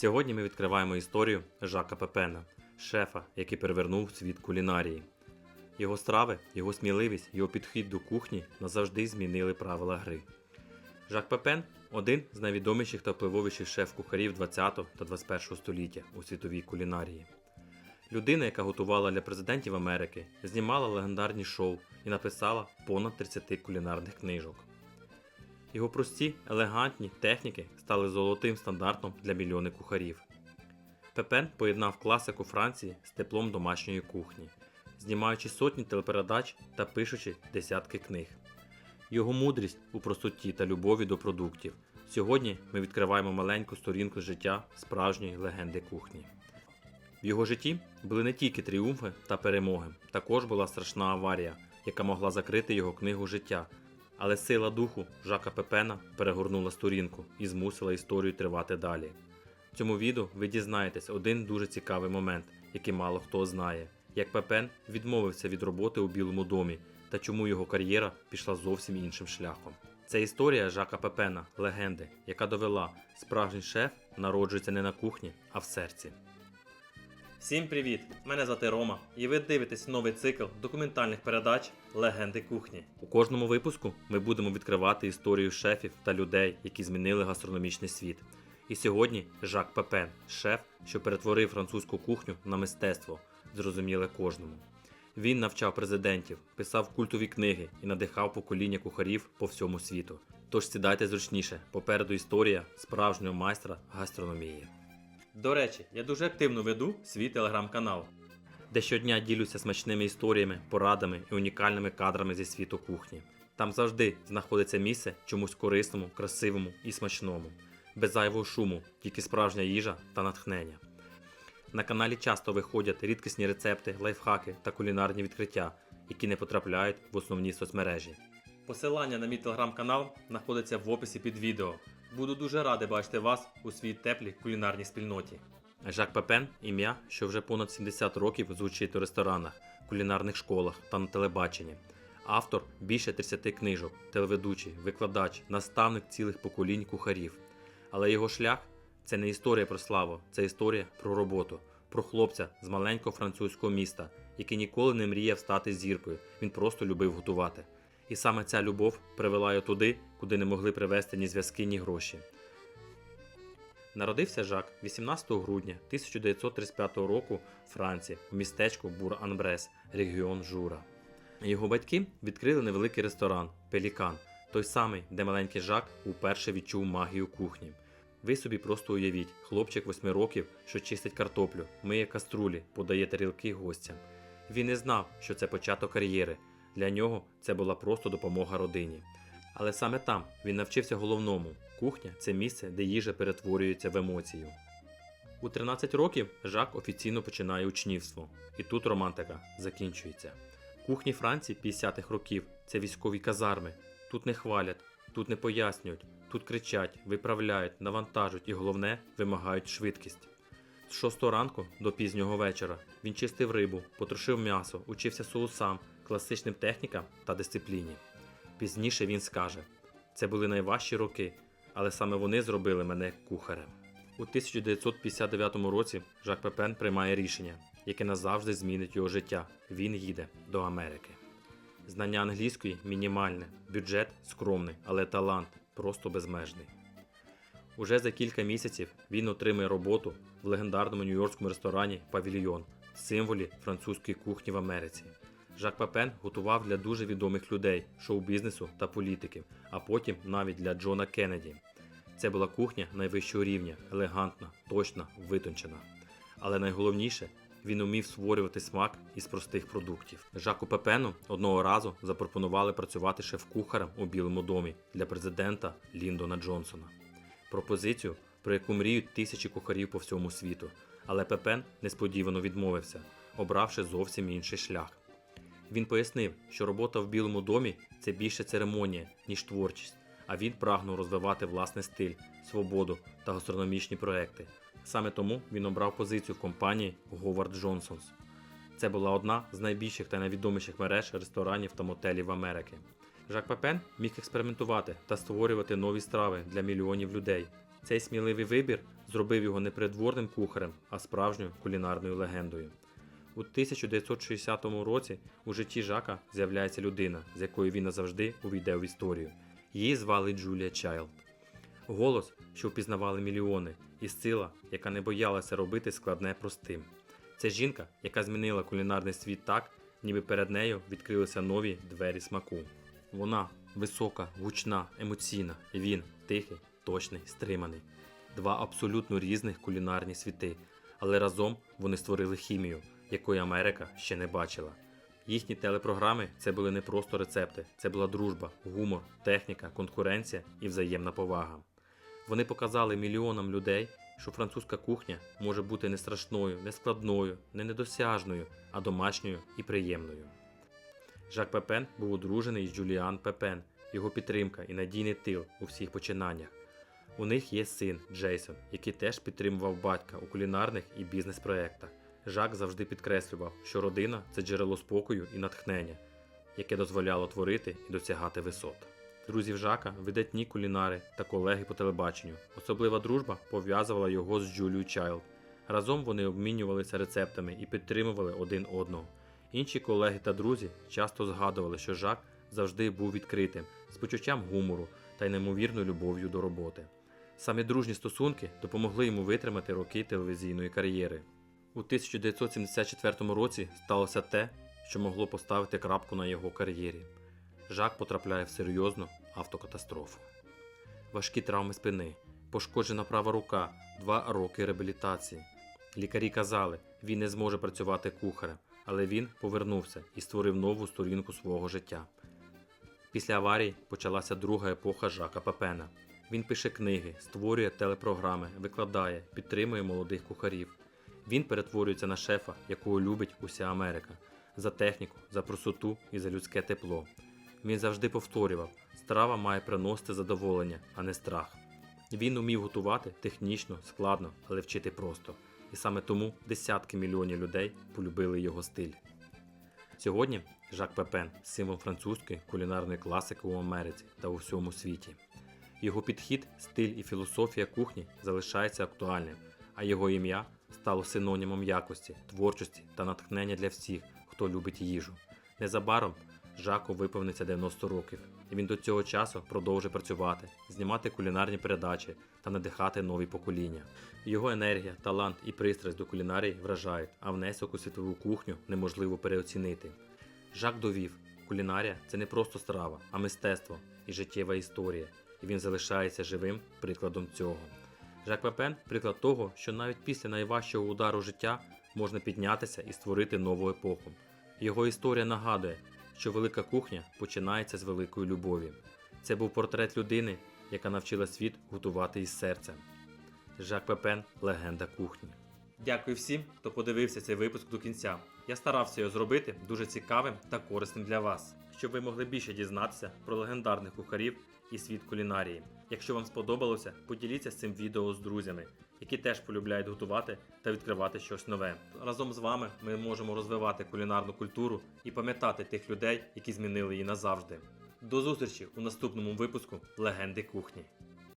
Сьогодні ми відкриваємо історію Жака Пепена, шефа, який перевернув світ кулінарії. Його страви, його сміливість, його підхід до кухні назавжди змінили правила гри. Жак Пепен один з найвідоміших та впливовіших шеф-кухарів 20 та 21 століття у світовій кулінарії. Людина, яка готувала для президентів Америки, знімала легендарні шоу і написала понад 30 кулінарних книжок. Його прості, елегантні техніки стали золотим стандартом для мільйони кухарів. Пепен поєднав класику Франції з теплом домашньої кухні, знімаючи сотні телепередач та пишучи десятки книг. Його мудрість у простоті та любові до продуктів. Сьогодні ми відкриваємо маленьку сторінку життя справжньої легенди кухні. В його житті були не тільки тріумфи та перемоги, також була страшна аварія, яка могла закрити його книгу життя. Але сила духу Жака Пепена перегорнула сторінку і змусила історію тривати далі. В цьому відео ви дізнаєтесь один дуже цікавий момент, який мало хто знає, як Пепен відмовився від роботи у Білому домі та чому його кар'єра пішла зовсім іншим шляхом. Це історія Жака Пепена, легенди, яка довела, справжній шеф народжується не на кухні, а в серці. Всім привіт! Мене звати Рома, і ви дивитесь новий цикл документальних передач Легенди кухні. У кожному випуску ми будемо відкривати історію шефів та людей, які змінили гастрономічний світ. І сьогодні Жак Пепен, шеф, що перетворив французьку кухню на мистецтво, зрозуміле кожному. Він навчав президентів, писав культові книги і надихав покоління кухарів по всьому світу. Тож сідайте зручніше, попереду історія справжнього майстра гастрономії. До речі, я дуже активно веду свій телеграм-канал, де щодня ділюся смачними історіями, порадами і унікальними кадрами зі світу кухні. Там завжди знаходиться місце чомусь корисному, красивому і смачному, без зайвого шуму, тільки справжня їжа та натхнення. На каналі часто виходять рідкісні рецепти, лайфхаки та кулінарні відкриття, які не потрапляють в основні соцмережі. Посилання на мій телеграм-канал знаходиться в описі під відео. Буду дуже радий бачити вас у своїй теплій кулінарній спільноті. Жак Пепен ім'я, що вже понад 70 років звучить у ресторанах, кулінарних школах та на телебаченні. Автор більше 30 книжок, телеведучий, викладач, наставник цілих поколінь кухарів. Але його шлях це не історія про славу, це історія про роботу, про хлопця з маленького французького міста, який ніколи не мріяв стати зіркою. Він просто любив готувати. І саме ця любов привела його туди, куди не могли привезти ні зв'язки, ні гроші. Народився Жак 18 грудня 1935 року в Франції в містечку Бур-Анбрес, регіон Жура. Його батьки відкрили невеликий ресторан Пелікан, той самий, де маленький Жак уперше відчув магію кухні. Ви собі просто уявіть, хлопчик 8 років, що чистить картоплю, миє каструлі, подає тарілки гостям. Він не знав, що це початок кар'єри. Для нього це була просто допомога родині. Але саме там він навчився головному: кухня це місце, де їжа перетворюється в емоцію. У 13 років Жак офіційно починає учнівство, і тут романтика закінчується. Кухні Франції 50-х років це військові казарми. Тут не хвалять, тут не пояснюють, тут кричать, виправляють, навантажують і головне вимагають швидкість. З 6 ранку до пізнього вечора він чистив рибу, потрошив м'ясо, учився соусам, класичним технікам та дисципліні. Пізніше він скаже: це були найважчі роки, але саме вони зробили мене кухарем. У 1959 році Жак Пепен приймає рішення, яке назавжди змінить його життя. Він їде до Америки. Знання англійської мінімальне, бюджет скромний, але талант просто безмежний. Уже за кілька місяців він отримує роботу в легендарному нью-йоркському ресторані Павільйон, символі французької кухні в Америці. Жак Пепен готував для дуже відомих людей, шоу-бізнесу та політиків, а потім навіть для Джона Кеннеді. Це була кухня найвищого рівня, елегантна, точна, витончена. Але найголовніше, він умів створювати смак із простих продуктів. Жаку Пепену одного разу запропонували працювати шеф-кухарем у Білому домі для президента Ліндона Джонсона. Пропозицію, про яку мріють тисячі кухарів по всьому світу. Але Пепен несподівано відмовився, обравши зовсім інший шлях. Він пояснив, що робота в Білому домі це більше церемонія, ніж творчість, а він прагнув розвивати власний стиль, свободу та гастрономічні проекти. Саме тому він обрав позицію в компанії Говард Джонсонс. Це була одна з найбільших та найвідоміших мереж ресторанів та мотелів Америки. Жак Пепен міг експериментувати та створювати нові страви для мільйонів людей. Цей сміливий вибір зробив його не придворним кухарем, а справжньою кулінарною легендою. У 1960 році у житті Жака з'являється людина, з якою він назавжди увійде в історію. Її звали Джулія Чайлд. Голос, що впізнавали мільйони, і сила, яка не боялася робити складне простим. Це жінка, яка змінила кулінарний світ так, ніби перед нею відкрилися нові двері смаку. Вона висока, гучна, емоційна, він тихий, точний, стриманий. Два абсолютно різних кулінарні світи, але разом вони створили хімію, якої Америка ще не бачила. Їхні телепрограми це були не просто рецепти, це була дружба, гумор, техніка, конкуренція і взаємна повага. Вони показали мільйонам людей, що французька кухня може бути не страшною, не складною, не недосяжною, а домашньою і приємною. Жак Пепен був одружений з Джуліан Пепен, його підтримка і надійний тил у всіх починаннях. У них є син Джейсон, який теж підтримував батька у кулінарних і бізнес-проєктах. Жак завжди підкреслював, що родина це джерело спокою і натхнення, яке дозволяло творити і досягати висот. Друзів Жака видатні кулінари та колеги по телебаченню. Особлива дружба пов'язувала його з Джулією Чайлд. Разом вони обмінювалися рецептами і підтримували один одного. Інші колеги та друзі часто згадували, що Жак завжди був відкритим, з почуттям гумору та й неймовірною любов'ю до роботи. Саме дружні стосунки допомогли йому витримати роки телевізійної кар'єри. У 1974 році сталося те, що могло поставити крапку на його кар'єрі. Жак потрапляє в серйозну автокатастрофу. Важкі травми спини, пошкоджена права рука, два роки реабілітації. Лікарі казали, він не зможе працювати кухарем, але він повернувся і створив нову сторінку свого життя. Після аварії почалася друга епоха Жака Пепена. Він пише книги, створює телепрограми, викладає, підтримує молодих кухарів. Він перетворюється на шефа, якого любить уся Америка, за техніку, за простоту і за людське тепло. Він завжди повторював: страва має приносити задоволення, а не страх. Він умів готувати технічно, складно, але вчити просто. І саме тому десятки мільйонів людей полюбили його стиль. Сьогодні Жак Пепен символ французької кулінарної класики у Америці та у всьому світі. Його підхід, стиль і філософія кухні залишаються актуальним, а його ім'я стало синонімом якості, творчості та натхнення для всіх, хто любить їжу. Незабаром Жаку виповниться 90 років, і він до цього часу продовжує працювати, знімати кулінарні передачі та надихати нові покоління. Його енергія, талант і пристрасть до кулінарії вражають, а внесок у світову кухню неможливо переоцінити. Жак довів, кулінарія це не просто страва, а мистецтво і життєва історія, і він залишається живим прикладом цього. Жак Пепен приклад того, що навіть після найважчого удару життя можна піднятися і створити нову епоху. Його історія нагадує, що велика кухня починається з великої любові. Це був портрет людини, яка навчила світ готувати із серцем. Жак Пепен легенда кухні. Дякую всім, хто подивився цей випуск до кінця. Я старався його зробити дуже цікавим та корисним для вас, щоб ви могли більше дізнатися про легендарних кухарів і світ кулінарії. Якщо вам сподобалося, поділіться цим відео з друзями, які теж полюбляють готувати та відкривати щось нове. Разом з вами ми можемо розвивати кулінарну культуру і пам'ятати тих людей, які змінили її назавжди. До зустрічі у наступному випуску Легенди кухні.